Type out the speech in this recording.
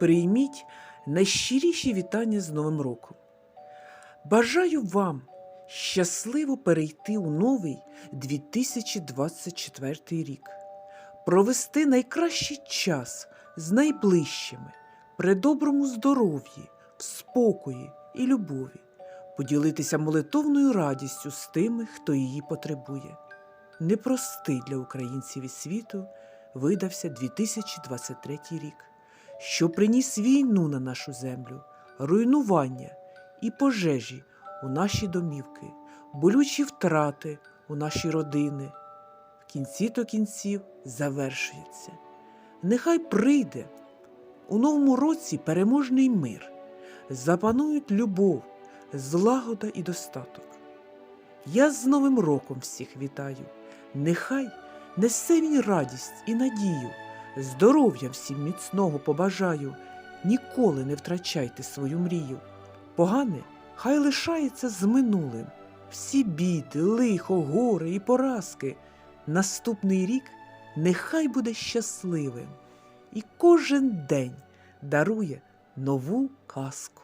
прийміть найщиріші вітання з Новим роком. Бажаю вам щасливо перейти у новий 2024 рік, провести найкращий час з найближчими, при доброму здоров'ї, в спокої і любові, поділитися молитовною радістю з тими, хто її потребує. Непростий для українців і світу видався 2023 рік, що приніс війну на нашу землю, руйнування і пожежі у наші домівки, болючі втрати у наші родини. В кінці то кінців завершується. Нехай прийде у новому році переможний мир, запанують любов, злагода і достаток. Я з Новим роком всіх вітаю. Нехай несе він радість і надію, здоров'я всім міцного побажаю, ніколи не втрачайте свою мрію. Погане хай лишається з минулим. Всі біди, лихо, горе і поразки. Наступний рік нехай буде щасливим, і кожен день дарує нову казку.